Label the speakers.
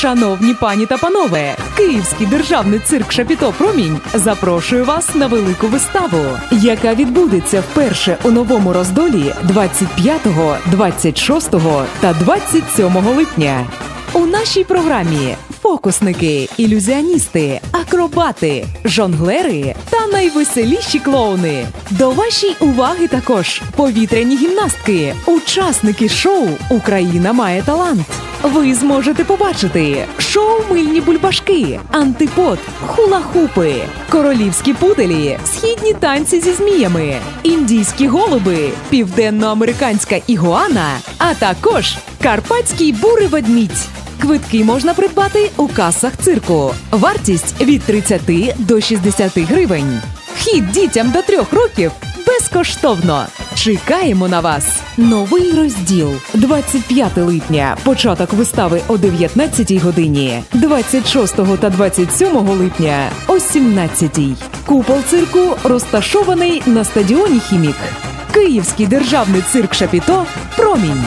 Speaker 1: Шановні пані та панове, Київський державний цирк Шапіто Промінь запрошує вас на велику виставу, яка відбудеться вперше у новому роздолі 25, 26 та 27 липня. У нашій програмі фокусники, ілюзіоністи, акробати, жонглери та найвеселіші клоуни. До вашої уваги також повітряні гімнастки, учасники шоу Україна має талант. Ви зможете побачити шоу Мильні бульбашки, антипод, хула-хупи, королівські пуделі, східні танці зі зміями, індійські голуби, південноамериканська ігуана, а також карпатський бурий ведмідь. Квитки можна придбати у касах цирку. Вартість від 30 до 60 гривень. Вхід дітям до трьох років безкоштовно. Чекаємо на вас. Новий розділ 25 липня. Початок вистави о 19 годині, 26 та 27 липня о 17. Купол цирку розташований на стадіоні Хімік. Київський державний цирк Шапіто Промінь.